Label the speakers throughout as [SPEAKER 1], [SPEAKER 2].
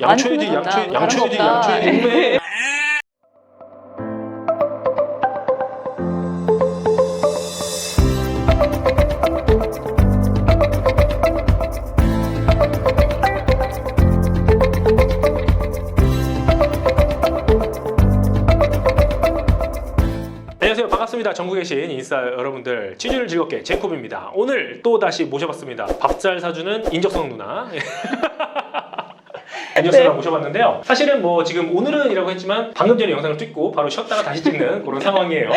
[SPEAKER 1] 양초이지 양초이. 양초이지
[SPEAKER 2] 다른 거 없다.
[SPEAKER 1] 양초이 동네. 안녕하세요. 반갑습니다. 전국에 계신 인싸 여러분들. 치즈를 즐겁게 제이콥입니다. 오늘 또 다시 모셔봤습니다. 밥 잘 사주는 인적성 누나 누나
[SPEAKER 2] 네.
[SPEAKER 1] 모셔봤는데요. 사실은 뭐 지금 오늘은이라고 했지만 방금 전에 영상을 찍고 바로 쉬었다가 다시 찍는 그런 상황이에요.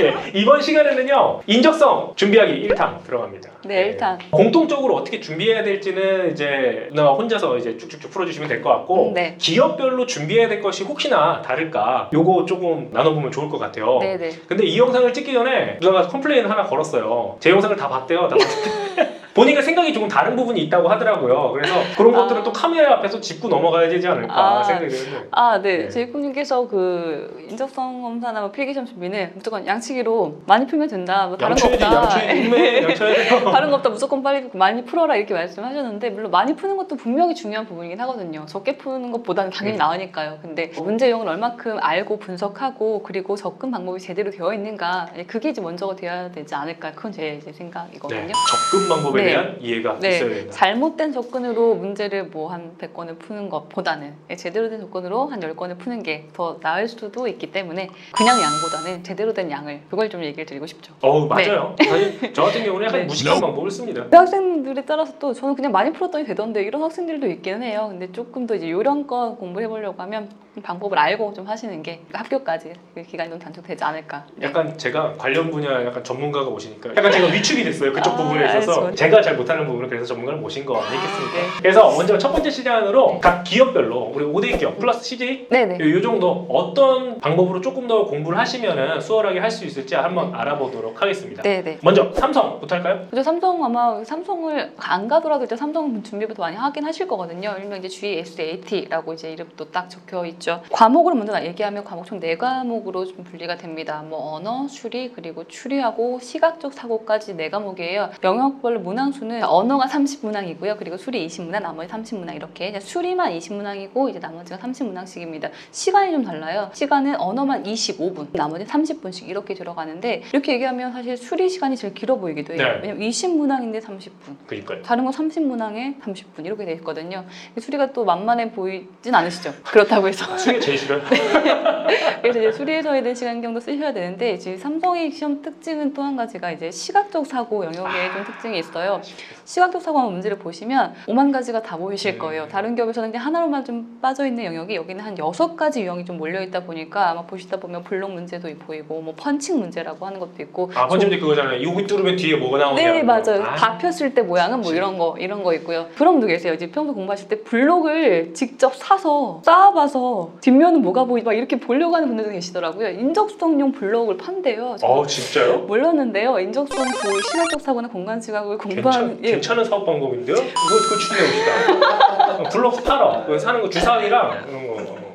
[SPEAKER 1] 네, 이번 시간에는요 인적성 준비하기 1탄 들어갑니다.
[SPEAKER 2] 네, 일단
[SPEAKER 1] 공통적으로 어떻게 준비해야 될지는 이제 누나가 혼자서 이제 쭉쭉쭉 풀어주시면 될 것 같고
[SPEAKER 2] 음, 네.
[SPEAKER 1] 기업별로 준비해야 될 것이 혹시나 다를까 요거 조금 나눠보면 좋을 것 같아요.
[SPEAKER 2] 네 네.
[SPEAKER 1] 근데 이 영상을 찍기 전에 누나가 컴플레인 하나 걸었어요. 제 영상을 다 봤대요. 다 봤을 때 본인과 생각이 조금 다른 부분이 있다고 하더라고요 그래서 그런
[SPEAKER 2] 아.
[SPEAKER 1] 것들은 또 카메라 앞에서 짚고 넘어가야 되지 않을까
[SPEAKER 2] 아.
[SPEAKER 1] 생각이 드는데
[SPEAKER 2] 아, 네.
[SPEAKER 1] 네.
[SPEAKER 2] 제이콥님께서 그 인적성 검사나 뭐 필기시험 준비는 무조건 양치기로 많이 풀면 된다. 뭐 다른 거
[SPEAKER 1] 양초이지
[SPEAKER 2] 없다.
[SPEAKER 1] 양초이 동네 양초이
[SPEAKER 2] 다른 거 없다. 무조건 빨리 많이 풀어라 이렇게 말씀하셨는데 물론 많이 푸는 것도 분명히 중요한 부분이긴 하거든요. 적게 푸는 것보다는 당연히
[SPEAKER 1] 음.
[SPEAKER 2] 나으니까요. 근데 문제 유형을 얼마큼 알고 분석하고 그리고 접근 방법이 제대로 되어 있는가 예, 그게 이제 먼저가 되어야 되지 않을까. 그건 제 이제 생각이거든요.
[SPEAKER 1] 네, 접근 방법에
[SPEAKER 2] 네.
[SPEAKER 1] 대한 이해가
[SPEAKER 2] 네,
[SPEAKER 1] 있어야 된다
[SPEAKER 2] 잘못된 접근으로 문제를 뭐 한 100건을 푸는 것보다는 예, 제대로 된 접근으로 한 10건을 푸는 게 더 나을 수도 있기 때문에 그냥 양보다는 제대로 된 양을 그걸 좀 얘기를 드리고 싶죠.
[SPEAKER 1] 어우 맞아요 사실 저 같은 경우는 약간
[SPEAKER 2] 네.
[SPEAKER 1] 무식한 방법을 씁니다
[SPEAKER 2] 대학생들에 따라서 또 저는 그냥 많이 풀었더니 되던데 이런 학생들도 있기는 해요. 근데 조금 더 이제 요령껏 공부해 보려고 하면 방법을 알고 좀 하시는 게 학교까지 그 기간이 좀 단축되지 않을까.
[SPEAKER 1] 약간 제가 관련 분야 약간 전문가가 오시니까 약간 제가 위축이 됐어요 그쪽
[SPEAKER 2] 아,
[SPEAKER 1] 부분에 있어서
[SPEAKER 2] 알죠.
[SPEAKER 1] 제가 잘 못하는 부분을 그래서 전문가를 모신 거 아니겠습니까?
[SPEAKER 2] 네.
[SPEAKER 1] 그래서 먼저 첫 번째 시간으로 각 기업별로 우리 5대 기업 플러스 CJ
[SPEAKER 2] 네네.
[SPEAKER 1] 요, 요 정도 어떤 방법으로 조금 더 공부를 하시면은 수월하게 할 수 있을지 한번 알아보도록 하겠습니다.
[SPEAKER 2] 네네.
[SPEAKER 1] 먼저 삼성부터 할까요?
[SPEAKER 2] 그죠 삼성 아마 삼성을 안 가더라도 이제 삼성 준비부터 많이 하긴 하실 거거든요. 일명 이제 GSAT라고 이제 이름도 딱 적혀 있 죠. 과목으로 먼저 얘기하면 과목 총 네 과목으로 좀 분리가 됩니다. 뭐 언어, 추리 그리고 추리하고 시각적 사고까지 네 과목이에요. 영역별로 문항수는 언어가 30문항이고요. 그리고 수리 20문항, 나머지 30문항 이렇게 수리만 20문항이고 이제 나머지가 30문항씩입니다. 시간이 좀 달라요. 시간은 언어만 25분, 나머지 30분씩 이렇게 들어가는데 이렇게 얘기하면 사실 수리 시간이 제일 길어 보이기도 해요.
[SPEAKER 1] 네.
[SPEAKER 2] 왜냐면 20문항인데 30분.
[SPEAKER 1] 그니까요.
[SPEAKER 2] 다른 건 30문항에 30분 이렇게 돼 있거든요. 수리가 또 만만해 보이진 않으시죠? 그렇다고 해서.
[SPEAKER 1] 수리 제일 싫어요.
[SPEAKER 2] 그래서 이제 수리에서 있는 시간경도 쓰셔야 되는데 이제 삼성의 시험 특징은 또 한 가지가 이제 시각적 사고 영역에 좀 특징이 있어요. 시각적 사고 문제를 보시면 오만 가지가 다 보이실
[SPEAKER 1] 음.
[SPEAKER 2] 거예요. 다른 기업에서는 이제 하나로만 좀 빠져 있는 영역이 여기는 한 여섯 가지 유형이 좀 몰려 있다 보니까 아마 보시다 보면 블록 문제도 보이고 뭐 펀칭 문제라고 하는 것도 있고
[SPEAKER 1] 아 번째 문제 그거잖아요. 여기 뚫으면 뒤에 뭐가 나오냐.
[SPEAKER 2] 네 맞아요.
[SPEAKER 1] 아,
[SPEAKER 2] 다 폈을 때 모양은 뭐. 이런 거 이런 거 있고요. 그런 분도 계세요. 이제 평소 공부하실 때 블록을 직접 사서 쌓아봐서 뒷면은 뭐가 보이지 막 이렇게 보려고 하는 분들도 계시더라고요. 인적성용 블록을 판대요.
[SPEAKER 1] 저어 진짜요?
[SPEAKER 2] 몰랐는데요. 인적성 그 시각적 사고나 공간 지각을 공부하는
[SPEAKER 1] 괜찮,
[SPEAKER 2] 예.
[SPEAKER 1] 괜찮은 사업 방법인데요? 그거 그거 추진해 봅시다. 블록 팔아. 그거 사는 거 주사위랑 이런 거.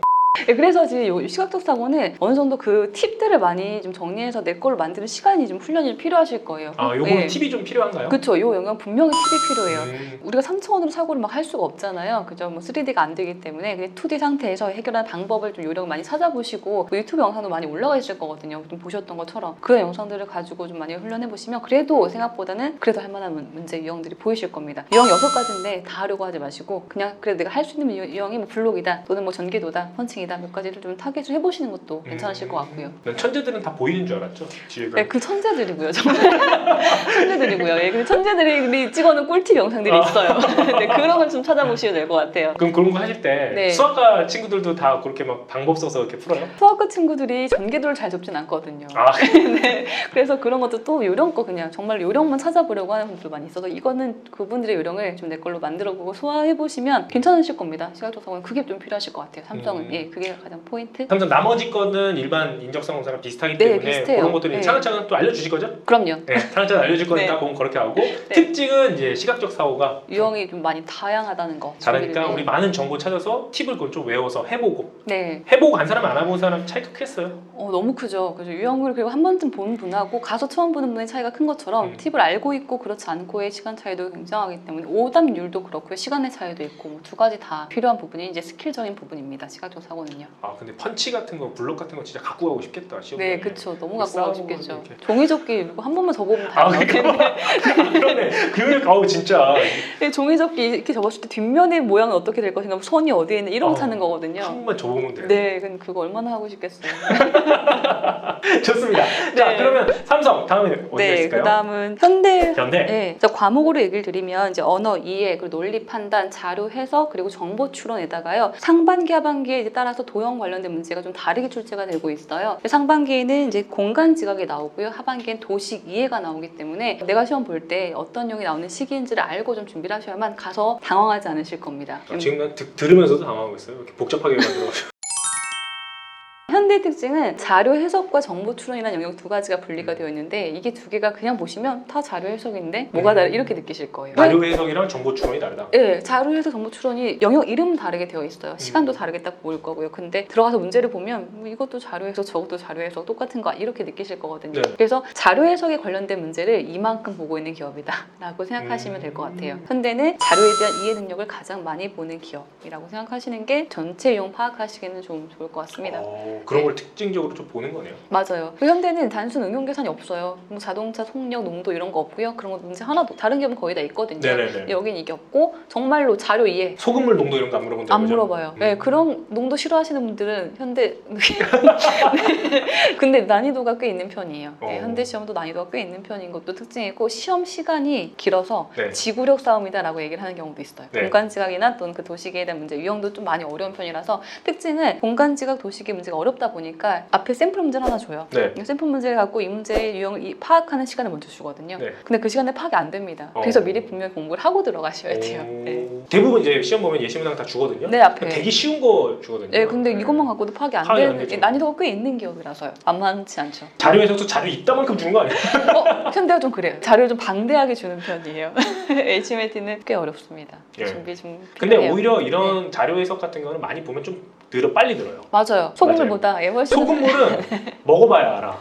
[SPEAKER 2] 예, 그래서 이제 요 시각적 사고는 어느 정도 그 팁들을 많이 좀 정리해서 내 걸로 만드는 시간이 좀 훈련이 필요하실 거예요.
[SPEAKER 1] 아 요거
[SPEAKER 2] 예.
[SPEAKER 1] 팁이 좀 필요한가요?
[SPEAKER 2] 그쵸. 요 영역 분명히 팁이 필요해요.
[SPEAKER 1] 음,
[SPEAKER 2] 우리가 3차원으로 사고를 막 할 수가 없잖아요. 그죠? 뭐 3D가 안 되기 때문에 그냥 2D 상태에서 해결하는 방법을 좀 요령을 많이 찾아보시고 뭐 유튜브 영상도 많이 올라가 있을 거거든요. 좀 보셨던 것처럼 그런 영상들을 가지고 좀 많이 훈련해 보시면 그래도 생각보다는 그래도 할 만한 문- 문제 유형들이 보이실 겁니다. 유형 여섯 가지인데 다 하려고 하지 마시고 그냥 그래도 내가 할 수 있는 유- 유형이 뭐 블록이다 또는 뭐 전개도다 펀칭이다 몇 가지를 좀 타겟을 해보시는 것도 괜찮으실 것 같고요.
[SPEAKER 1] 난 천재들은 다 보이는 줄 알았죠. 뒤에가.
[SPEAKER 2] 네, 그 천재들이고요, 정말. 천재들이고요. 예, 근데 천재들이 찍어놓은 꿀팁 영상들이
[SPEAKER 1] 아.
[SPEAKER 2] 있어요. 네, 그런 걸좀 찾아보시면 될 것 같아요.
[SPEAKER 1] 그럼 그런 거 하실 때
[SPEAKER 2] 네.
[SPEAKER 1] 수학과 친구들도 다 그렇게 막 방법 써서 이렇게 풀어요?
[SPEAKER 2] 수학과 친구들이 전개도를 잘 접진 않거든요.
[SPEAKER 1] 아
[SPEAKER 2] 네, 그래서 그런 것도 또 요령껏 그냥 정말 요령만 찾아보려고 하는 분들 많이 있어서 이거는 그분들의 요령을 좀 내 걸로 만들어보고 소화해보시면 괜찮으실 겁니다. 시각적 사고는 그게 좀 필요하실 것 같아요. 삼성은.
[SPEAKER 1] 음.
[SPEAKER 2] 예, 그게 그게 가장 포인트.
[SPEAKER 1] 삼성 나머지 거는 일반 인적성 검사랑 비슷하기
[SPEAKER 2] 네,
[SPEAKER 1] 때문에
[SPEAKER 2] 비슷해요.
[SPEAKER 1] 그런 것들이
[SPEAKER 2] 네.
[SPEAKER 1] 차근차근 또 알려주실 거죠?
[SPEAKER 2] 그럼요.
[SPEAKER 1] 네, 차근차근 알려줄 거니까
[SPEAKER 2] 네.
[SPEAKER 1] 그건 그렇게 하고 특징은 이제 시각적 사고가
[SPEAKER 2] 유형이 좀 많이 다양하다는 거. 준비를
[SPEAKER 1] 우리
[SPEAKER 2] 해.
[SPEAKER 1] 많은 정보 찾아서 팁을 그걸 좀 외워서 해보고
[SPEAKER 2] 네.
[SPEAKER 1] 해보고 간 사람 안 해본 사람 차이가 크겠어요.
[SPEAKER 2] 어, 너무 크죠. 그래서 유형을 그리고 한 번쯤 본 분하고 가서 처음 보는 분의 차이가 큰 것처럼
[SPEAKER 1] 음.
[SPEAKER 2] 팁을 알고 있고 그렇지 않고의 시간 차이도 굉장하기 때문에 오답률도 그렇고요. 시간의 차이도 있고 뭐 두 가지 다 필요한 부분이 이제 스킬적인 부분입니다. 시각적 사고는 요.
[SPEAKER 1] 아 근데 펀치 같은 거 블록 같은 거 진짜 갖고 가고 싶겠다. 시험
[SPEAKER 2] 네. 그렇죠. 너무 갖고 가고 싶겠죠. 종이접기 한 번만 접어보면 다
[SPEAKER 1] 아. 그러니까 그러네. 그러네. 아우 진짜
[SPEAKER 2] 네, 종이접기 이렇게 접었을 때 뒷면의 모양은 어떻게 될 것인가, 선이 어디에 있는 이런 거
[SPEAKER 1] 어,
[SPEAKER 2] 찾는 거거든요.
[SPEAKER 1] 한 번만 줘보면 돼요.
[SPEAKER 2] 네, 근데 그거 얼마나 하고 싶겠어요.
[SPEAKER 1] 좋습니다. 자
[SPEAKER 2] 네.
[SPEAKER 1] 그러면 삼성 다음에 어디가
[SPEAKER 2] 네,
[SPEAKER 1] 있을까요?
[SPEAKER 2] 그다음은 현대
[SPEAKER 1] 현대.
[SPEAKER 2] 네, 자 과목으로 얘기를 드리면 이제 언어 이해, 그리고 논리 판단, 자료 해석, 그리고 정보 추론에다가요 상반기, 하반기에 이제 따라서 도형 관련된 문제가 좀 다르게 출제가 되고 있어요. 상반기에는 이제 공간 지각이 나오고요, 하반기엔 도식 이해가 나오기 때문에 내가 시험 볼 때 어떤 용이 나오는 시기인지를 알고 좀 준비를 하셔야만 가서 당황하지 않으실 겁니다.
[SPEAKER 1] 아, 지금 난 들으면서도 당황하고 있어요. 이렇게 복잡하게 만들어가지고.
[SPEAKER 2] 현대의 특징은 자료 해석과 정보 추론이라는 영역 두 가지가 분리가
[SPEAKER 1] 음.
[SPEAKER 2] 되어 있는데 이게 두 개가 그냥 보시면 다 자료 해석인데 뭐가
[SPEAKER 1] 음.
[SPEAKER 2] 다르 이렇게 느끼실 거예요.
[SPEAKER 1] 자료 해석이랑 정보 추론이 다르다.
[SPEAKER 2] 네, 자료에서 정보 추론이 영역 이름은 다르게 되어 있어요. 시간도 다르게 딱 보일 거고요. 근데 들어가서 문제를 보면 뭐 이것도 자료에서 저것도 자료에서 똑같은 거 이렇게 느끼실 거거든요.
[SPEAKER 1] 네.
[SPEAKER 2] 그래서 자료 해석에 관련된 문제를 이만큼 보고 있는 기업이다라고 생각하시면 될 것 같아요.
[SPEAKER 1] 음.
[SPEAKER 2] 현대는 자료에 대한 이해 능력을 가장 많이 보는 기업이라고 생각하시는 게 전체 이용 파악하시기에는 좀 좋을 것 같습니다.
[SPEAKER 1] 어, 그런
[SPEAKER 2] 네.
[SPEAKER 1] 걸 특징적으로 좀 보는 거네요.
[SPEAKER 2] 맞아요. 그 현대는 단순 응용 계산이 없어요. 뭐 자동차 속력, 농도 이런 거 없고요. 그런 거 문제 하나도 다른 기업은 거의 다 있거든요.
[SPEAKER 1] 네네네.
[SPEAKER 2] 여긴 이게 없고 정말로 자료 이해
[SPEAKER 1] 소금물 농도 이런 거 안 물어본다고
[SPEAKER 2] 안? 물어봐요.
[SPEAKER 1] 음.
[SPEAKER 2] 네, 그런 농도 싫어하시는 분들은 현대 네. 근데 난이도가 꽤 있는 편이에요. 네,
[SPEAKER 1] 어.
[SPEAKER 2] 현대 시험도 난이도가 꽤 있는 편인 것도 특징이고 시험 시간이 길어서
[SPEAKER 1] 네.
[SPEAKER 2] 지구력 싸움이다라고 얘기를 하는 경우도 있어요.
[SPEAKER 1] 네.
[SPEAKER 2] 공간 지각이나 또는 그 도시계에 대한 문제 유형도 좀 많이 어려운 편이라서 특징은 공간 지각 도시계 문제가 어렵다 보니까 앞에 샘플 문제를 하나 줘요.
[SPEAKER 1] 네.
[SPEAKER 2] 이 샘플 문제를 갖고 이 문제의 유형을 이- 파악하는 시간을 먼저 주거든요.
[SPEAKER 1] 네.
[SPEAKER 2] 근데 그 시간에 파악이 안 됩니다.
[SPEAKER 1] 어.
[SPEAKER 2] 그래서 미리 분명히 공부를 하고 들어가셔야 돼요.
[SPEAKER 1] 오.
[SPEAKER 2] 네.
[SPEAKER 1] 대부분 이제 시험 보면 예시 문항 다 주거든요.
[SPEAKER 2] 네, 앞에.
[SPEAKER 1] 되게 쉬운 거 주거든요.
[SPEAKER 2] 네, 근데
[SPEAKER 1] 네.
[SPEAKER 2] 이것만 갖고도 파악이 안
[SPEAKER 1] 파악이 안
[SPEAKER 2] 되는
[SPEAKER 1] 되죠.
[SPEAKER 2] 난이도가 꽤 있는 기업이라서요. 만만치 않죠.
[SPEAKER 1] 자료 해석도 자료 이따만큼 주는 거 아니에요?
[SPEAKER 2] 어, 현대가 좀 그래요. 자료를 좀 방대하게 주는 편이에요. HMT는 꽤 어렵습니다.
[SPEAKER 1] 예.
[SPEAKER 2] 준비 좀
[SPEAKER 1] 근데
[SPEAKER 2] 필요해요.
[SPEAKER 1] 오히려 이런 자료 해석 같은 거는 많이 보면 좀 늘어 빨리 늘어요.
[SPEAKER 2] 맞아요. 소금물보다 예, 훨씬 더-
[SPEAKER 1] 소금물은 먹어봐야 알아.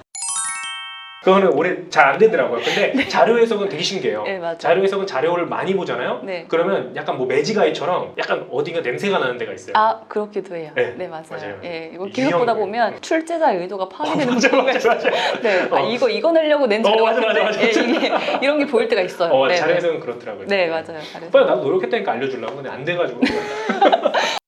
[SPEAKER 1] 그거는 오래 잘 안 되더라고요. 근데 자료 해석은 되게 신기해요.
[SPEAKER 2] 네, 맞아요.
[SPEAKER 1] 자료 해석은 자료를 많이 보잖아요.
[SPEAKER 2] 네.
[SPEAKER 1] 그러면 약간 뭐 매지가이처럼 약간 어딘가 냄새가 나는 데가 있어요.
[SPEAKER 2] 아 그렇기도 해요.
[SPEAKER 1] 네,
[SPEAKER 2] 네, 맞아요.
[SPEAKER 1] 맞아요.
[SPEAKER 2] 예, 이거 계속 보다
[SPEAKER 1] 음.
[SPEAKER 2] 보면 출제자 의도가
[SPEAKER 1] 어,
[SPEAKER 2] 파악되는
[SPEAKER 1] 맞아,
[SPEAKER 2] 부분이
[SPEAKER 1] 맞아, 맞아.
[SPEAKER 2] 네, 아,
[SPEAKER 1] 어.
[SPEAKER 2] 이거 이거 내려고 낸
[SPEAKER 1] 어,
[SPEAKER 2] 자료
[SPEAKER 1] 맞아,
[SPEAKER 2] 같은데
[SPEAKER 1] 맞아, 맞아.
[SPEAKER 2] 예, 이게 이런 게 보일 때가 있어요.
[SPEAKER 1] 어,
[SPEAKER 2] 네,
[SPEAKER 1] 자료
[SPEAKER 2] 네.
[SPEAKER 1] 해석은 그렇더라고요.
[SPEAKER 2] 네, 맞아요. 자료.
[SPEAKER 1] 오빠 나도 노력했다니까 알려주려고 근데 안 돼가지고.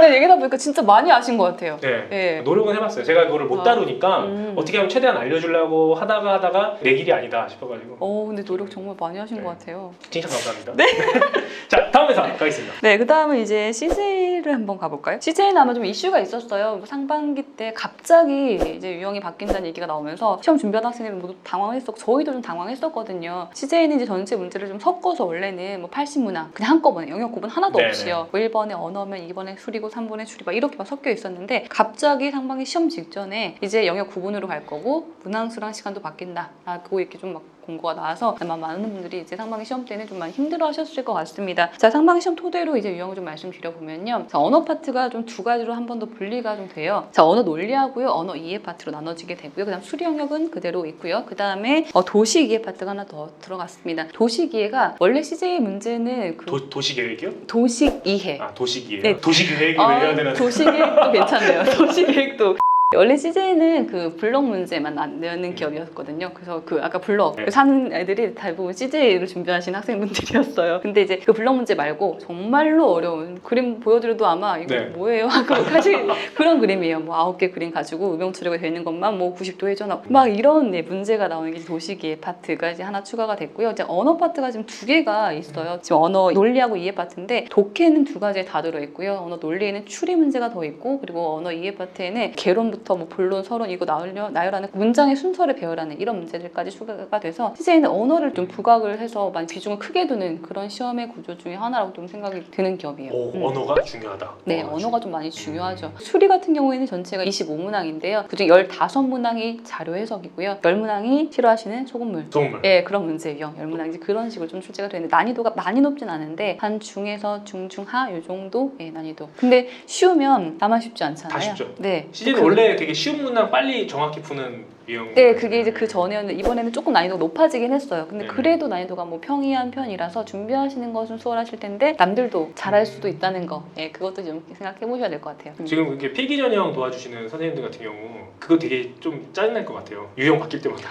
[SPEAKER 2] 어, 네, 얘기하다 보니까 진짜 많이 아신 것 같아요.
[SPEAKER 1] 네.
[SPEAKER 2] 예.
[SPEAKER 1] 노력은 해봤어요. 제가 그거를 못
[SPEAKER 2] 아.
[SPEAKER 1] 다루니까
[SPEAKER 2] 음.
[SPEAKER 1] 어떻게 하면 최대한 알려주려고 하다가 하다가 내 길이 아니다 싶어가지고
[SPEAKER 2] 어, 근데 노력 정말 많이 하신
[SPEAKER 1] 네.
[SPEAKER 2] 것 같아요.
[SPEAKER 1] 칭찬 감사합니다. 네. 자 다음 회사 가겠습니다.
[SPEAKER 2] 네, 그 다음은 이제 CJ를 한번 가볼까요? CJ는 아마 좀 이슈가 있었어요. 뭐 상반기 때 갑자기 이제 유형이 바뀐다는 얘기가 나오면서 시험 준비하는 학생들이 모두 당황했었고 저희도 좀 당황했었거든요. CJ는 이제 전체 문제를 좀 섞어서 원래는 뭐 80문항 그냥 한꺼번에 영역 구분 하나도
[SPEAKER 1] 네네.
[SPEAKER 2] 없이요. 뭐 1번에 언어면 2번에 수리고 3번에 추리고 이렇게 막 섞여 있었는데 갑자기 상반기 시험 직전에 이제 영역 구분으로 갈 거고 문항수랑 시간도 바뀐다 라고 이렇게 좀 막 공고가 나와서 아마 많은 분들이 이제 상반기 시험 때는 좀 많이 힘들어 하셨을 것 같습니다. 자, 상반기 시험 토대로 이제 유형을 좀 말씀드려 보면요. 자, 언어 파트가 좀 두 가지로 한 번 더 분리가 좀 돼요. 자, 언어 논리하고요. 언어 이해 파트로 나눠지게 되고요. 그 다음 수리 영역은 그대로 있고요. 그 다음에 어, 도식 이해 파트가 하나 더 들어갔습니다. 도식 이해가 원래 CJ 문제는 그
[SPEAKER 1] 도, 도시 계획이요?
[SPEAKER 2] 도식 이해.
[SPEAKER 1] 아 도시기예요.
[SPEAKER 2] 네.
[SPEAKER 1] 도시 계획이 왜
[SPEAKER 2] 아,
[SPEAKER 1] 해야 되나?
[SPEAKER 2] 도시 계획도 괜찮네요. 도시 계획도. 원래 CJ는 그 블럭 문제만 안 내는 기업이었거든요. 그래서 그 아까 블럭
[SPEAKER 1] 네.
[SPEAKER 2] 사는 애들이 대부분 CJ를 준비하신 학생분들이었어요. 근데 이제 그 블럭 문제 말고 정말로 어려운 그림 보여드려도 아마 이거
[SPEAKER 1] 네.
[SPEAKER 2] 뭐예요? 하고 사실 그런 그림이에요. 뭐 아홉 개 그림 가지고 음영 처리가 되는 것만 뭐 90도 회전하고 막 이런 네, 문제가 나오는 게 도시기의 파트가 이제 하나 추가가 됐고요. 이제 언어 파트가 지금 두 개가 있어요. 지금 언어 논리하고 이해 파트인데 독해는 두 가지에 다 들어 있고요. 언어 논리에는 추리 문제가 더 있고 그리고 언어 이해 파트에는 개론부터 부터 뭐 본론, 서론 이거 나열려, 나열하는 문장의 순서를 배열하는 이런 문제들까지 추가가 돼서 CJ는 언어를 좀 부각을 해서 많이 비중을 크게 두는 그런 시험의 구조 중에 하나라고 좀 생각이 드는 기업이에요.
[SPEAKER 1] 오,
[SPEAKER 2] 음.
[SPEAKER 1] 언어가 중요하다.
[SPEAKER 2] 네,
[SPEAKER 1] 언어가
[SPEAKER 2] 언어가 좀 많이 중요하죠.
[SPEAKER 1] 음.
[SPEAKER 2] 수리 같은 경우에는 전체가 25문항인데요. 그중 15문항이 자료 해석이고요. 10문항이 싫어하시는 소금물.
[SPEAKER 1] 정말.
[SPEAKER 2] 예, 그런 문제 유형, 10문항 그런 식으로 좀 출제가 되는데 난이도가 많이 높진 않은데 한 중에서 중중하 요 정도의 난이도. 근데 쉬우면 나만 쉽지 않잖아요.
[SPEAKER 1] 다 쉽죠.
[SPEAKER 2] 네.
[SPEAKER 1] 시즌은
[SPEAKER 2] 그-
[SPEAKER 1] 원래 되게 쉬운 문항 빨리 정확히 푸는 유형.
[SPEAKER 2] 네, 그게 이제 그 전이었는데 이번에는 조금 난이도가 높아지긴 했어요. 근데
[SPEAKER 1] 네.
[SPEAKER 2] 그래도 난이도가 뭐 평이한 편이라서 준비하시는 것은 수월하실 텐데 남들도 잘할 수도 있다는 거, 예, 그것도 좀 생각해 보셔야 될 것 같아요.
[SPEAKER 1] 지금 이렇게 필기 전형 도와주시는 선생님들 같은 경우 그거 되게 좀 짜증날 것 같아요. 유형 바뀔 때마다.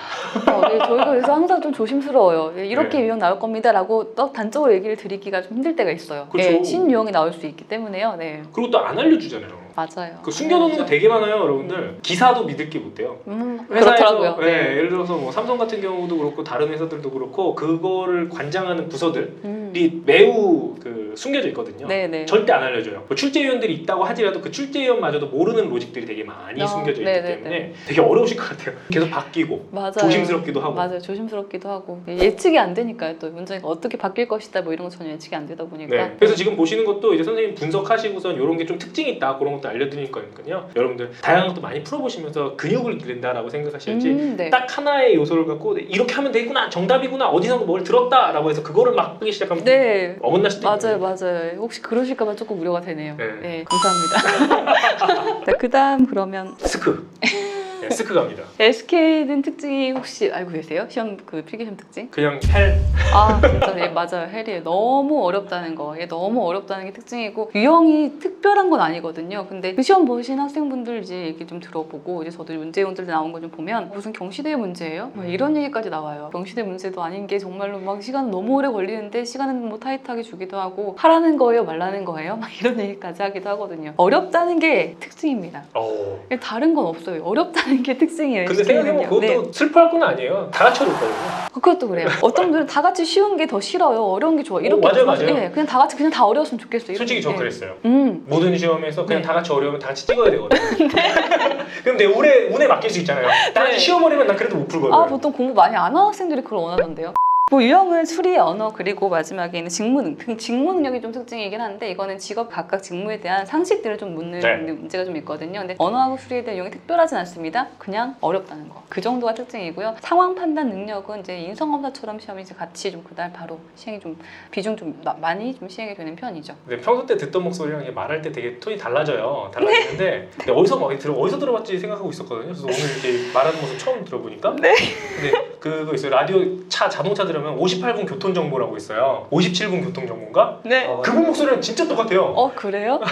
[SPEAKER 2] 어, 네, 저희가 그래서 항상 좀 조심스러워요. 예, 이렇게
[SPEAKER 1] 네.
[SPEAKER 2] 유형 나올 겁니다라고 또 단적으로 얘기를 드리기가 좀 힘들 때가 있어요.
[SPEAKER 1] 그렇죠.
[SPEAKER 2] 예, 신유형이 나올 수 있기 때문에요. 네,
[SPEAKER 1] 그리고 또 안 알려주잖아요.
[SPEAKER 2] 맞아요.
[SPEAKER 1] 그 숨겨놓는 거 되게 많아요, 여러분들. 기사도 믿을 게 못 돼요.
[SPEAKER 2] 음, 그렇더라고요.
[SPEAKER 1] 네,
[SPEAKER 2] 네.
[SPEAKER 1] 예를 들어서 뭐 삼성 같은 경우도 그렇고 다른 회사들도 그렇고 그거를 관장하는 부서들이
[SPEAKER 2] 음.
[SPEAKER 1] 매우 그 숨겨져 있거든요.
[SPEAKER 2] 네, 네.
[SPEAKER 1] 절대 안 알려줘요. 뭐 출제위원들이 있다고 하지라도 그 출제위원마저도 모르는 로직들이 되게 많이
[SPEAKER 2] 어,
[SPEAKER 1] 숨겨져 있기
[SPEAKER 2] 네, 네,
[SPEAKER 1] 때문에 되게 어려우실 것 같아요. 계속 바뀌고
[SPEAKER 2] 맞아요.
[SPEAKER 1] 조심스럽기도 하고.
[SPEAKER 2] 맞아요. 조심스럽기도 하고 예측이 안 되니까요. 또 문제가 어떻게 바뀔 것이다 뭐 이런 거 전혀 예측이 안 되다 보니까.
[SPEAKER 1] 네. 그래서 지금 보시는 것도 이제 선생님 분석하시고선 이런 게 좀 특징이 있다 그런 것도 알려드릴 거니까요. 여러분들 다양한 것도 많이 풀어보시면서 근육을 기른다라고 생각하셔야지
[SPEAKER 2] 음, 네.
[SPEAKER 1] 딱 하나의 요소를 갖고 이렇게 하면 되구나 정답이구나 어디서 뭘 들었다라고 해서 그거를 막 하기 시작하면
[SPEAKER 2] 네.
[SPEAKER 1] 어긋날 수도
[SPEAKER 2] 맞아요,
[SPEAKER 1] 있거든요.
[SPEAKER 2] 맞아요. 혹시 그러실까봐 조금 우려가 되네요.
[SPEAKER 1] 네.
[SPEAKER 2] 네, 감사합니다. 자, 그다음 그러면
[SPEAKER 1] 스크 네, 스크 갑니다.
[SPEAKER 2] SK는 특징이 혹시 알고 계세요? 시험 그 필기시험 특징?
[SPEAKER 1] 그냥 헬
[SPEAKER 2] 아 진짜 예 맞아요 헬이에요 너무 어렵다는 거 이게 너무 어렵다는 게 특징이고 유형이 특별한 건 아니거든요 근데 그 시험 보신 학생분들 이제 얘기 좀 들어보고 이제 저도 문제용들 나온 거 좀 보면 무슨 경시대 문제예요? 막 이런 얘기까지 나와요 경시대 문제도 아닌 게 정말로 막 시간 너무 오래 걸리는데 시간은 뭐 타이트하게 주기도 하고 하라는 거예요 말라는 거예요? 막 이런 얘기까지 하기도 하거든요 어렵다는 게 특징입니다
[SPEAKER 1] 어.
[SPEAKER 2] 다른 건 없어요 어렵다는 게 특징이에요
[SPEAKER 1] 근데. 생각해보면 그것도
[SPEAKER 2] 네.
[SPEAKER 1] 슬퍼할 건 아니에요. 다 같이 어렵거든요.
[SPEAKER 2] 그것도 그래요. 어떤 분들은 다 같이 쉬운 게 더 싫어요. 어려운 게 좋아. 이렇게
[SPEAKER 1] 오, 맞아요,
[SPEAKER 2] 좋아서-
[SPEAKER 1] 맞아요.
[SPEAKER 2] 예, 그냥 다 같이 그냥 다 어려웠으면 좋겠어요.
[SPEAKER 1] 솔직히 저
[SPEAKER 2] 예.
[SPEAKER 1] 그랬어요.
[SPEAKER 2] 음.
[SPEAKER 1] 모든 시험에서 그냥
[SPEAKER 2] 네.
[SPEAKER 1] 다 같이 어려우면 다 같이 찍어야 되거든요. 그럼 내 운에, 운에 맡길 수 있잖아요. 다 같이
[SPEAKER 2] 네.
[SPEAKER 1] 쉬어버리면 난 그래도 못 풀거든요.
[SPEAKER 2] 아 보통 공부 많이 안 하는 학생들이 그걸 원하던데요. 뭐 유형은 수리, 언어 그리고 마지막에는 직무 능그 직무 능력이 좀 특징이긴 한데 이거는 직업 각각 직무에 대한 상식들을 좀 묻는
[SPEAKER 1] 네.
[SPEAKER 2] 문제가 좀 있거든요. 근데 언어하고 수리에 대한 유형이 특별하진 않습니다. 그냥 어렵다는 거. 그 정도가 특징이고요. 상황 판단 능력은 이제 인성검사처럼 시험이 이제 같이 좀 그날 바로 시행이 좀 비중 좀 마- 많이 좀 시행이 되는 편이죠.
[SPEAKER 1] 근데 평소 때 듣던 목소리랑 이게 말할 때 되게 톤이 달라져요. 달라지는데 근데 어디서 막 들어 어디서 들어봤지 생각하고 있었거든요. 그래서 오늘 이렇게 말하는 모습 처음 들어보니까.
[SPEAKER 2] 네.
[SPEAKER 1] 근데 그거 있어요. 라디오 차 자동차 들 으면 58분 교통 정보라고 있어요. 57분 교통 정보인가?
[SPEAKER 2] 네.
[SPEAKER 1] 그분 목소리랑 진짜 똑같아요.
[SPEAKER 2] 어 그래요?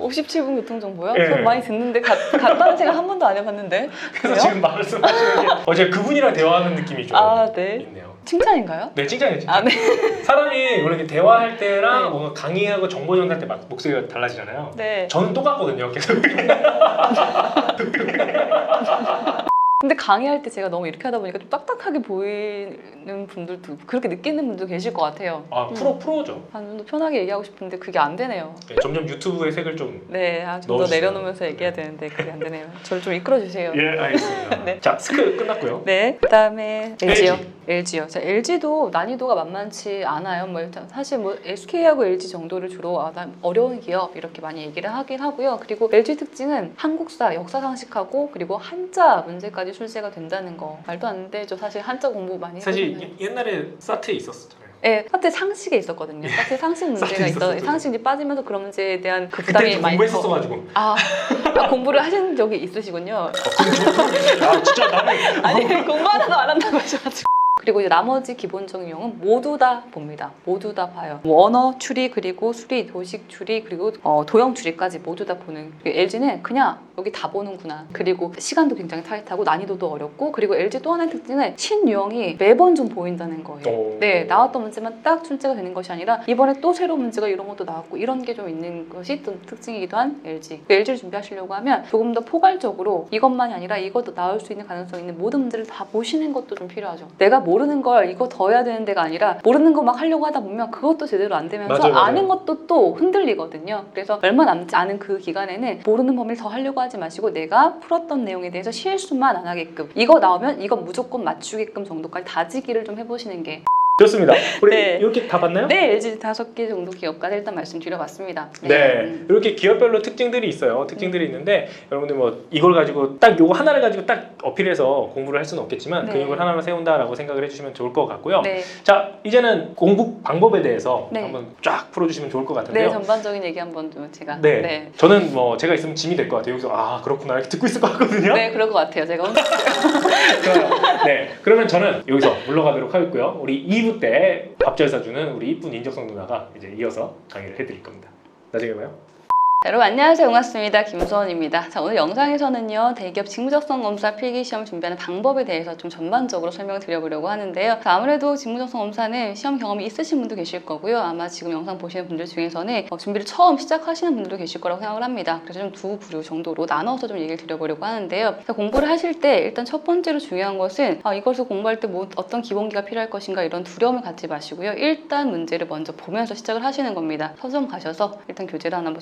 [SPEAKER 2] 57분 교통정보요?
[SPEAKER 1] 예.
[SPEAKER 2] 저 많이 듣는데 가, 갔다는 생각 한 번도 안 해봤는데
[SPEAKER 1] 그래서
[SPEAKER 2] 그래요?
[SPEAKER 1] 지금 말씀하시는 게 어제 그분이랑 대화하는 느낌이 좀
[SPEAKER 2] 아 네.
[SPEAKER 1] 있네요.
[SPEAKER 2] 칭찬인가요?
[SPEAKER 1] 네, 칭찬이에요. 칭찬.
[SPEAKER 2] 아 네.
[SPEAKER 1] 사람이 원래 이렇게 대화할 때랑
[SPEAKER 2] 네.
[SPEAKER 1] 뭔가 강의하고 정보 전달 때 막 목소리가 달라지잖아요.
[SPEAKER 2] 네.
[SPEAKER 1] 저는 똑같거든요. 계속.
[SPEAKER 2] 근데 강의할 때 제가 너무 이렇게 하다 보니까 좀 딱딱하게 보이는 분들도 그렇게 느끼는 분도 계실 것 같아요.
[SPEAKER 1] 아 프로 프로죠.
[SPEAKER 2] 아, 좀더 편하게 얘기하고 싶은데 그게 안 되네요.
[SPEAKER 1] 네, 점점 유튜브의 색을 좀.
[SPEAKER 2] 네, 아, 좀 더
[SPEAKER 1] 넣어주세요.
[SPEAKER 2] 내려놓으면서 얘기해야 되는데 그게 안 되네요. 저를 좀 이끌어 주세요.
[SPEAKER 1] 예, 알겠습니다.
[SPEAKER 2] 네.
[SPEAKER 1] 자, 스크 끝났고요.
[SPEAKER 2] 네, 그다음에 LG요.
[SPEAKER 1] LG.
[SPEAKER 2] LG요. 자, LG도 난이도가 만만치 않아요. 뭐 일단 사실 뭐 SK하고 LG 정도를 주로 아, 난 어려운 기업 이렇게 많이 얘기를 하긴 하고요. 그리고 LG 특징은 한국사, 역사 상식하고 그리고 한자 문제까지 출제가 된다는 거 말도 안 되죠. 사실 한자 공부 많이
[SPEAKER 1] 사실
[SPEAKER 2] 해보잖아요.
[SPEAKER 1] 예- 옛날에 사트에 있었잖아요.
[SPEAKER 2] 네, 사실 상식에 있었거든요. 사실 상식 문제가 있어. 상식이 빠지면서 그런 문제에 대한 부담이
[SPEAKER 1] 좀
[SPEAKER 2] 많이
[SPEAKER 1] 공부했었어가지고.
[SPEAKER 2] 아, 아, 공부를 하신 적이 있으시군요.
[SPEAKER 1] 아, 진짜 나는
[SPEAKER 2] 아니 공부 하나도 안 한다고 하셔가지고 그리고 이제 나머지 기본적인 유형은 모두 다 봅니다. 모두 다 봐요. 뭐 언어 추리 그리고 수리, 도식 추리 그리고 어, 도형 추리까지 모두 다 보는. LG는 그냥 여기 다 보는구나. 그리고 시간도 굉장히 타이트하고 난이도도 어렵고 그리고 LG 또 하나의 특징은 신유형이 매번 좀 보인다는 거예요.
[SPEAKER 1] 오.
[SPEAKER 2] 네, 나왔던 문제만 딱 출제가 되는 것이 아니라 이번에 또 새로운 문제가 이런 것도 나왔고 이런 게 좀 있는 것이 또 특징이기도 한 LG. 그 LG를 준비하시려고 하면 조금 더 포괄적으로 이것만이 아니라 이것도 나올 수 있는 가능성이 있는 모든 문제를 다 보시는 것도 좀 필요하죠. 내가 모르는 걸 이거 더 해야 되는 데가 아니라 모르는 거 막 하려고 하다 보면 그것도 제대로 안 되면서
[SPEAKER 1] 맞아요, 맞아요.
[SPEAKER 2] 아는 것도 또 흔들리거든요. 그래서 얼마 남지 않은 그 기간에는 모르는 범위를 더 하려고 하지 마시고 내가 풀었던 내용에 대해서 실수만 안 하게끔 이거 나오면 이거 무조건 맞추게끔 정도까지 다지기를 좀 해보시는 게
[SPEAKER 1] 좋습니다. 우리
[SPEAKER 2] 네.
[SPEAKER 1] 이렇게 다 봤나요?
[SPEAKER 2] 네, LG 다섯 개 정도 기업까지 일단 말씀드려봤습니다.
[SPEAKER 1] 네.
[SPEAKER 2] 음.
[SPEAKER 1] 이렇게 기업별로 특징들이 있어요. 특징들이 있는데 여러분들 뭐 이걸 가지고 딱 요거 하나를 가지고 딱 어필해서 공부를 할 수는 없겠지만
[SPEAKER 2] 네.
[SPEAKER 1] 근육을 하나만 세운다라고 생각을 해주시면 좋을 것 같고요.
[SPEAKER 2] 네,
[SPEAKER 1] 자 이제는 공부 방법에 대해서
[SPEAKER 2] 네.
[SPEAKER 1] 한번 쫙 풀어주시면 좋을 것
[SPEAKER 2] 네,
[SPEAKER 1] 같은데요.
[SPEAKER 2] 전반적인 얘기 한번 좀 제가
[SPEAKER 1] 네.
[SPEAKER 2] 네.
[SPEAKER 1] 저는 뭐 제가 있으면 짐이 될 것 같아요. 여기서 아 그렇구나 이렇게 듣고 있을 것 같거든요.
[SPEAKER 2] 네, 그럴 것 같아요. 제가.
[SPEAKER 1] 네. 그러면 저는 여기서 물러가도록 하겠고요. 우리 2부 때 밥잘 사주는 우리 이쁜 인적성 누나가 이제 이어서 강의를 해드릴 겁니다. 나중에 봐요.
[SPEAKER 2] 자, 여러분 안녕하세요. 반갑습니다. 김수원입니다. 자, 오늘 영상에서는요. 대기업 직무적성 검사 필기시험 준비하는 방법에 대해서 좀 전반적으로 설명을 드려보려고 하는데요. 자, 아무래도 직무적성 검사는 시험 경험이 있으신 분도 계실 거고요. 아마 지금 영상 보시는 분들 중에서는 어, 준비를 처음 시작하시는 분들도 계실 거라고 생각을 합니다. 그래서 좀 두 부류 정도로 나눠서 좀 얘기를 드려보려고 하는데요. 자, 공부를 하실 때 일단 첫 번째로 중요한 것은 아, 이것을 공부할 때 뭐, 어떤 기본기가 필요할 것인가 이런 두려움을 갖지 마시고요. 일단 문제를 먼저 보면서 시작을 하시는 겁니다. 서점 가셔서 일단 교재를 하나 뭐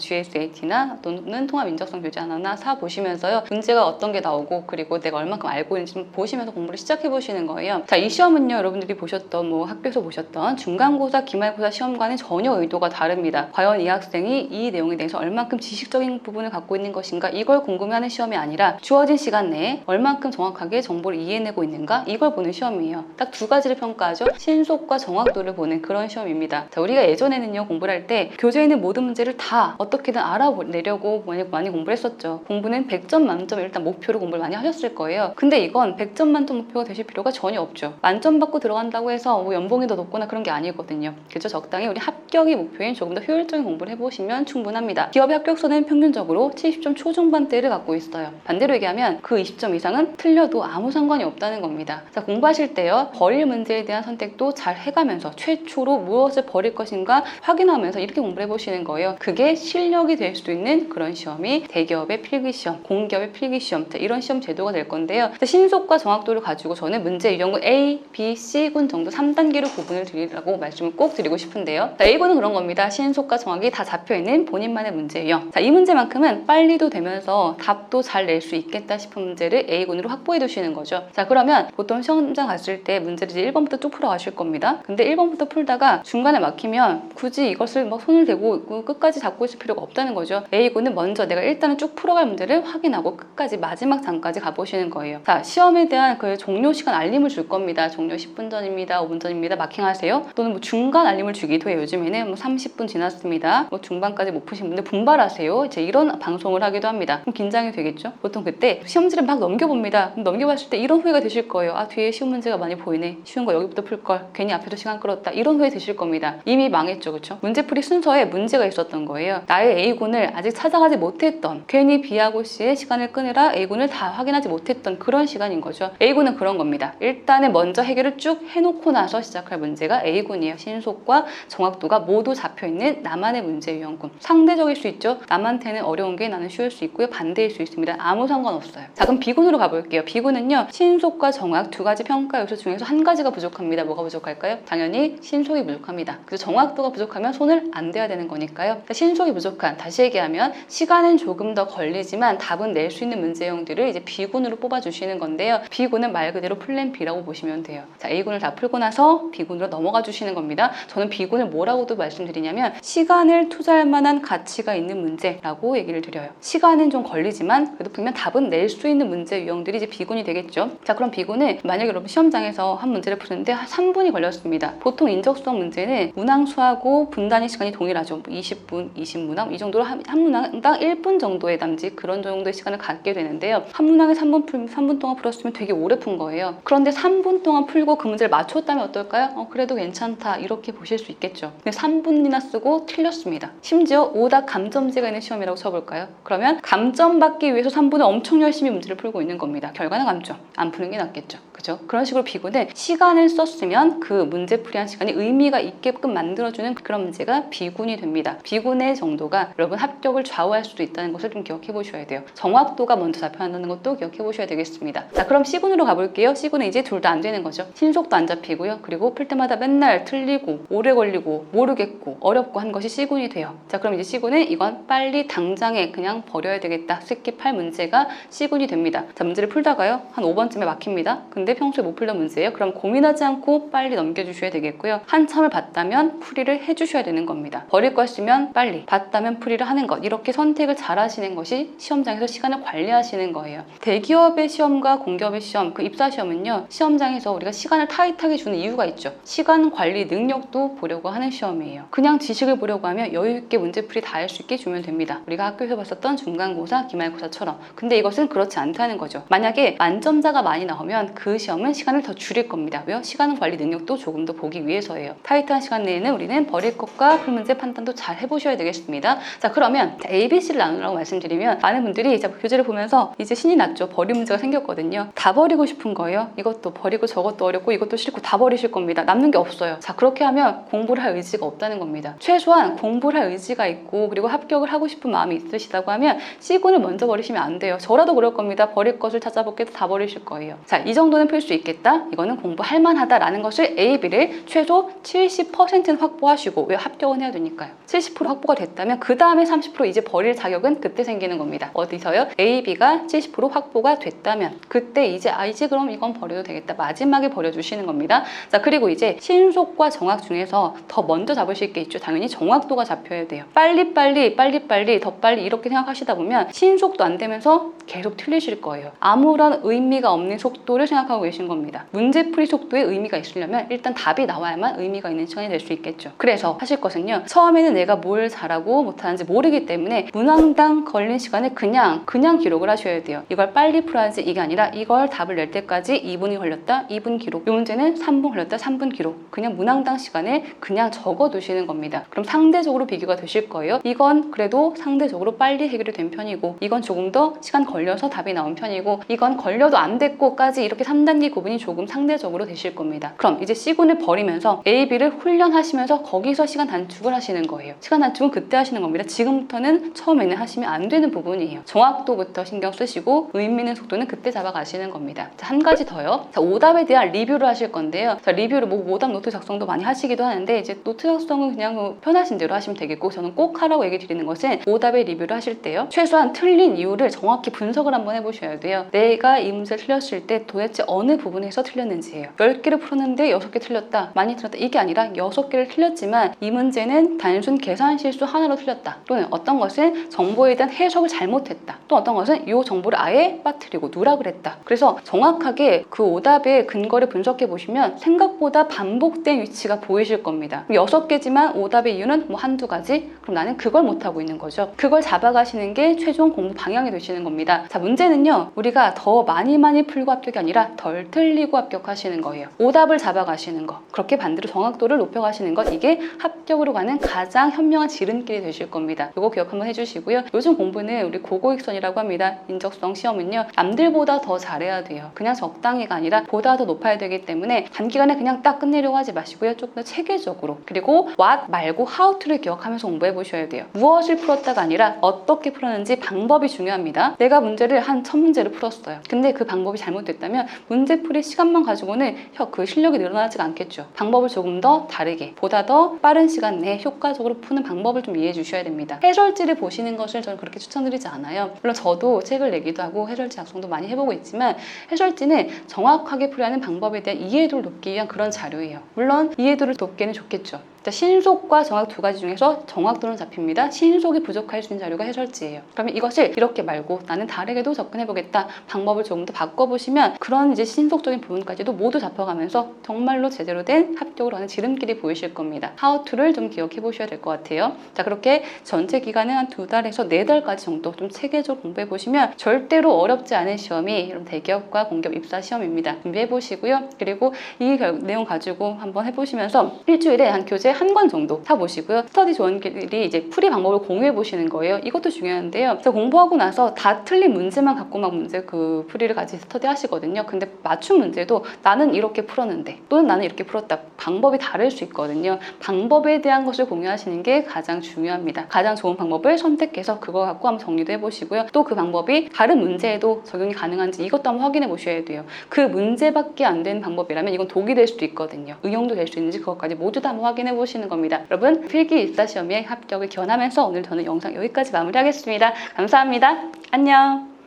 [SPEAKER 2] GSAT나 또는 통합 인적성 교재 하나나 사 보시면서요. 문제가 어떤 게 나오고 그리고 내가 얼만큼 알고 있는지 좀 보시면서 공부를 시작해 보시는 거예요. 자, 이 시험은요. 여러분들이 보셨던 뭐 학교에서 보셨던 중간고사, 기말고사 시험과는 전혀 의도가 다릅니다. 과연 이 학생이 이 내용에 대해서 얼만큼 지식적인 부분을 갖고 있는 것인가 이걸 궁금해하는 시험이 아니라 주어진 시간 내에 얼만큼 정확하게 정보를 이해내고 있는가 이걸 보는 시험이에요. 딱 두 가지를 평가하죠. 신속과 정확도를 보는 그런 시험입니다. 자, 우리가 예전에는요 공부를 할 때 교재에 있는 모든 문제를 다 어떻게든 알아 내려고 많이, 많이 공부를 했었죠. 공부는 100점 만점을 일단 목표로 공부를 많이 하셨을 거예요. 근데 이건 100점 만점 목표가 되실 필요가 전혀 없죠. 만점 받고 들어간다고 해서 뭐 연봉이 더 높거나 그런 게 아니거든요. 그죠? 적당히 우리 합격이 목표인 조금 더 효율적인 공부를 해보시면 충분합니다. 기업의 합격선은 평균적으로 70점 초중반대를 갖고 있어요. 반대로 얘기하면 그 20점 이상은 틀려도 아무 상관이 없다는 겁니다. 자, 공부하실 때요. 버릴 문제에 대한 선택도 잘 해가면서 최초로 무엇을 버릴 것인가 확인하면서 이렇게 공부를 해보시는 거예요. 그게 실력이 될수 있는 그런 시험이 대기업의 필기시험, 공기업의 필기시험 자, 이런 시험 제도가 될 건데요. 자, 신속과 정확도를 가지고 저는 문제 유형군 A, B, C군 정도 3단계로 구분을 드리라고 말씀을 꼭 드리고 싶은데요. 자, A군은 그런 겁니다. 신속과 정확이 다 잡혀있는 본인만의 문제 유형. 자, 이 문제만큼은 빨리도 되면서 답도 잘 낼 수 있겠다 싶은 문제를 A군으로 확보해 두시는 거죠. 자, 그러면 보통 시험장 갔을 때 문제를 이제 1번부터 쭉 풀어 가실 겁니다. 근데 1번부터 풀다가 중간에 막히면 굳이 이것을 막 손을 대고 끝까지 잡고 있을 필요가 없다는 거죠. A군은 먼저 내가 일단은 쭉 풀어갈 문제를 확인하고 끝까지 마지막 장까지 가보시는 거예요. 자, 시험에 대한 그 종료 시간 알림을 줄 겁니다. 종료 10분 전입니다. 5분 전입니다. 마킹하세요. 또는 뭐 중간 알림을 주기도 해요. 요즘에는 뭐 30분 지났습니다. 뭐 중반까지 못 푸신 분들 분발하세요. 이제 이런 방송을 하기도 합니다. 그럼 긴장이 되겠죠? 보통 그때 시험지를 막 넘겨봅니다. 넘겨봤을 때 이런 후회가 되실 거예요. 아, 뒤에 쉬운 문제가 많이 보이네. 쉬운 거 여기부터 풀 걸. 괜히 앞에서 시간 끌었다. 이런 후회 되실 겁니다. 이미 망했죠. 그렇죠? 문제풀이 순서에 문제가 있었던 거예요. 나의 A군 을 아직 찾아가지 못했던 괜히 B하고 C의 시간을 끄느라 A군을 다 확인하지 못했던 그런 시간인 거죠. A군은 그런 겁니다. 일단은 먼저 해결을 쭉 해놓고 나서 시작할 문제가 A군이에요. 신속과 정확도가 모두 잡혀있는 나만의 문제 유형군. 상대적일 수 있죠. 남한테는 어려운 게 나는 쉬울 수 있고요. 반대일 수 있습니다. 아무 상관없어요. 자 그럼 B군으로 가볼게요. B군은요. 신속과 정확 두 가지 평가 요소 중에서 한 가지가 부족합니다. 뭐가 부족할까요? 당연히 신속이 부족합니다. 그래서 정확도가 부족하면 손을 안 대야 되는 거니까요. 자, 신속이 부족한 다시 얘기하면 시간은 조금 더 걸리지만 답은 낼 수 있는 문제형들을 이제 B군으로 뽑아주시는 건데요. B군은 말 그대로 플랜 B라고 보시면 돼요. 자 A군을 다 풀고 나서 B군으로 넘어가 주시는 겁니다. 저는 B군을 뭐라고도 말씀드리냐면 시간을 투자할 만한 가치가 있는 문제라고 얘기를 드려요. 시간은 좀 걸리지만 그래도 분명 답은 낼 수 있는 문제 유형들이 이제 B군이 되겠죠. 자 그럼 B군은 만약에 여러분 시험장에서 한 문제를 푸는데 한 3분이 걸렸습니다. 보통 인적성 문제는 문항수하고 분단위 시간이 동일하죠. 20분, 20문항 이 정도로 한, 한 문항당 1분 정도의 남짓 그런 정도의 시간을 갖게 되는데요. 한 문항에 3분, 풀, 3분 동안 풀었으면 되게 오래 푼 거예요. 그런데 3분 동안 풀고 그 문제를 맞췄다면 어떨까요? 어, 그래도 괜찮다 이렇게 보실 수 있겠죠. 근데 3분이나 쓰고 틀렸습니다. 심지어 오답 감점제가 있는 시험이라고 쳐볼까요? 그러면 감점 받기 위해서 3분을 엄청 열심히 문제를 풀고 있는 겁니다. 결과는 감점. 안 푸는 게 낫겠죠. 그죠? 그런 식으로 비군은 시간을 썼으면 그 문제 풀이한 시간이 의미가 있게끔 만들어주는 그런 문제가 비군이 됩니다. 비군의 정도가 여러분 여러분 합격을 좌우할 수도 있다는 것을 좀 기억해 보셔야 돼요. 정확도가 먼저 잡혀간다는 것도 기억해 보셔야 되겠습니다. 자, 그럼 C군으로 가볼게요. C군은 이제 둘 다 안 되는 거죠. 신속도 안 잡히고요. 그리고 풀 때마다 맨날 틀리고 오래 걸리고 모르겠고 어렵고 한 것이 C군이 돼요. 자, 그럼 이제 C군은 이건 빨리 당장에 그냥 버려야 되겠다. 스킵할 문제가 C군이 됩니다. 자, 문제를 풀다가요. 한 5번쯤에 막힙니다. 근데 평소에 못 풀던 문제예요. 그럼 고민하지 않고 빨리 넘겨주셔야 되겠고요. 한참을 봤다면 풀이를 해주셔야 되는 겁니다. 버릴 것이면 빨리, 봤다면 풀이를 하는 것. 이렇게 선택을 잘 하시는 것이 시험장에서 시간을 관리하시는 거예요. 대기업의 시험과 공기업의 시험, 그 입사 시험은요. 시험장에서 우리가 시간을 타이트하게 주는 이유가 있죠. 시간 관리 능력도 보려고 하는 시험이에요. 그냥 지식을 보려고 하면 여유 있게 문제풀이 다 할 수 있게 주면 됩니다. 우리가 학교에서 봤었던 중간고사, 기말고사처럼. 근데 이것은 그렇지 않다는 거죠. 만약에 만점자가 많이 나오면 그 시험은 시간을 더 줄일 겁니다. 왜요? 시간 관리 능력도 조금 더 보기 위해서예요. 타이트한 시간 내에는 우리는 버릴 것과 풀 문제 판단도 잘 해보셔야 되겠습니다. 자, 그러면 자, A, B, C를 나누라고 말씀드리면 많은 분들이 자, 교재를 보면서 이제 신이 났죠. 버릴 문제가 생겼거든요. 다 버리고 싶은 거예요. 이것도 버리고 저것도 어렵고 이것도 싫고 다 버리실 겁니다. 남는 게 없어요. 자, 그렇게 하면 공부를 할 의지가 없다는 겁니다. 최소한 공부를 할 의지가 있고 그리고 합격을 하고 싶은 마음이 있으시다고 하면 C군을 먼저 버리시면 안 돼요. 저라도 그럴 겁니다. 버릴 것을 찾아보게도 다 버리실 거예요. 자, 이 정도는 풀 수 있겠다. 이거는 공부할 만하다라는 것을 A, B를 최소 70%는 확보하시고 왜 합격은 해야 되니까요. 70% 확보가 됐다면 그 다음에 30% 이제 버릴 자격은 그때 생기는 겁니다. 어디서요? A, B가 70% 확보가 됐다면 그때 이제 아 이제 그럼 이건 버려도 되겠다. 마지막에 버려주시는 겁니다. 자 그리고 이제 신속과 정확 중에서 더 먼저 잡으실 게 있죠. 당연히 정확도가 잡혀야 돼요. 빨리빨리 빨리빨리 더 빨리 이렇게 생각하시다 보면 신속도 안 되면서 계속 틀리실 거예요. 아무런 의미가 없는 속도를 생각하고 계신 겁니다. 문제풀이 속도에 의미가 있으려면 일단 답이 나와야만 의미가 있는 시간이 될 수 있겠죠. 그래서 하실 것은요. 처음에는 내가 뭘 잘하고 못하는지 모르기 때문에 문항당 걸린 시간을 그냥 그냥 기록을 하셔야 돼요. 이걸 빨리 풀어야지 이게 아니라 이걸 답을 낼 때까지 2분이 걸렸다. 2분 기록. 이 문제는 3분 걸렸다. 3분 기록. 그냥 문항당 시간을 그냥 적어 두시는 겁니다. 그럼 상대적으로 비교가 되실 거예요. 이건 그래도 상대적으로 빨리 해결이 된 편이고 이건 조금 더 시간 걸려서 답이 나온 편이고 이건 걸려도 안 됐고까지 이렇게 3단계 구분이 조금 상대적으로 되실 겁니다. 그럼 이제 C군을 버리면서 A, B를 훈련하시면서 거기서 시간 단축을 하시는 거예요. 시간 단축은 그때 하시는 겁니다. 지금부터는 처음에는 하시면 안 되는 부분이에요. 정확도부터 신경 쓰시고 의미 있는 속도는 그때 잡아가시는 겁니다. 자, 한 가지 더요. 자, 오답에 대한 리뷰를 하실 건데요. 자, 리뷰를 뭐 오답 노트 작성도 많이 하시기도 하는데 이제 노트 작성은 그냥 뭐 편하신 대로 하시면 되겠고 저는 꼭 하라고 얘기 드리는 것은 오답의 리뷰를 하실 때요. 최소한 틀린 이유를 정확히 분석을 한번 해보셔야 돼요. 내가 이 문제를 틀렸을 때 도대체 어느 부분에서 틀렸는지예요. 10개를 풀었는데 6개 틀렸다. 많이 틀렸다. 이게 아니라 6개를 틀렸지만 이 문제는 단순 계산 실수 하나로 틀렸다. 또는 어떤 것은 정보에 대한 해석을 잘못했다. 또 어떤 것은 이 정보를 아예 빠뜨리고 누락을 했다. 그래서 정확하게 그 오답의 근거를 분석해 보시면 생각보다 반복된 위치가 보이실 겁니다. 6개지만 오답의 이유는 뭐 한두 가지? 그럼 나는 그걸 못하고 있는 거죠. 그걸 잡아가시는 게 최종 공부 방향이 되시는 겁니다. 자, 문제는요. 우리가 더 많이 많이 풀고 합격이 아니라 덜 틀리고 합격하시는 거예요. 오답을 잡아가시는 거. 그렇게 반대로 정확도를 높여가시는 것. 이게 합격으로 가는 가장 현명한 지름길이 되실 겁니다. 이거 기억 한번 해주시고요. 요즘 공부는 우리 고고익선이라고 합니다. 인적성 시험은요. 남들보다 더 잘해야 돼요. 그냥 적당히가 아니라 보다 더 높아야 되기 때문에 단기간에 그냥 딱 끝내려고 하지 마시고요. 조금 더 체계적으로. 그리고 what 말고 how to를 기억하면서 공부해 보셔야 돼요. 무엇을 풀었다가 아니라 어떻게 풀었는지 방법이 중요합니다. 내가 문제를 한 천 문제를 풀었어요. 근데 그 방법이 잘못됐다면 문제풀이 시간만 가지고는 혀, 그 실력이 늘어나지 않겠죠. 방법을 조금 더 다르게, 보다 더 빠른 시간 내에 효과적으로 푸는 방법을 좀 이해해 주셔야 됩니다. 해설지를 보시는 것을 저는 그렇게 추천드리지 않아요. 물론 저도 책을 내기도 하고 해설지 작성도 많이 해보고 있지만 해설지는 정확하게 풀이하는 방법에 대한 이해도를 높기 위한 그런 자료예요. 물론 이해도를 높게는 좋겠죠. 자, 신속과 정확 두 가지 중에서 정확도는 잡힙니다. 신속이 부족할 수 있는 자료가 해설지예요. 그러면 이것을 이렇게 말고 나는 다르게도 접근해보겠다. 방법을 조금 더 바꿔보시면 그런 이제 신속적인 부분까지도 모두 잡혀가면서 정말로 제대로 된 합격을 하는 지름길이 보이실 겁니다. to를 좀 기억해 보셔야 될 것 같아요. 자, 그렇게 전체 기간은 한 두 달에서 네 달까지 정도 좀 체계적으로 공부해 보시면 절대로 어렵지 않은 시험이 이런 대기업과 공기업 입사 시험입니다. 준비해 보시고요. 그리고 이 결- 내용 가지고 한번 해보시면서 일주일에 한 교재 한 권 정도 사보시고요. 스터디 조원끼리 이제 풀이 방법을 공유해 보시는 거예요. 이것도 중요한데요. 그래서 공부하고 나서 다 틀린 문제만 갖고 막 문제 그 풀이를 같이 스터디 하시거든요. 근데 맞춤 문제도 나는 이렇게 풀었는데 또는 나는 이렇게 풀었다. 방법이 다를 수 있거든요. 방법에 대한 것을 공유하시는 게 가장 중요합니다. 가장 좋은 방법을 선택해서 그거 갖고 한번 정리도 해보시고요. 또 그 방법이 다른 문제에도 적용이 가능한지 이것도 한번 확인해 보셔야 돼요. 그 문제밖에 안 되는 방법이라면 이건 독이 될 수도 있거든요. 응용도 될 수 있는지 그것까지 모두 다 한번 확인해 보시 는 겁니다. 여러분 필기 입사 시험에 합격을 기원하면서 오늘 저는 영상 여기까지 마무리하겠습니다. 감사합니다. 안녕.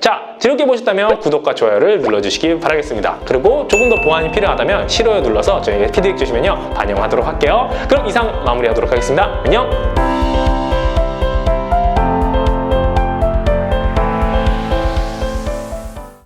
[SPEAKER 1] 자, 즐겁게 보셨다면 구독과 좋아요를 눌러주시기 바라겠습니다. 그리고 조금 더 보완이 필요하다면 싫어요 눌러서 저에게 피드백 주시면요 반영하도록 할게요. 그럼 이상 마무리하도록 하겠습니다. 안녕.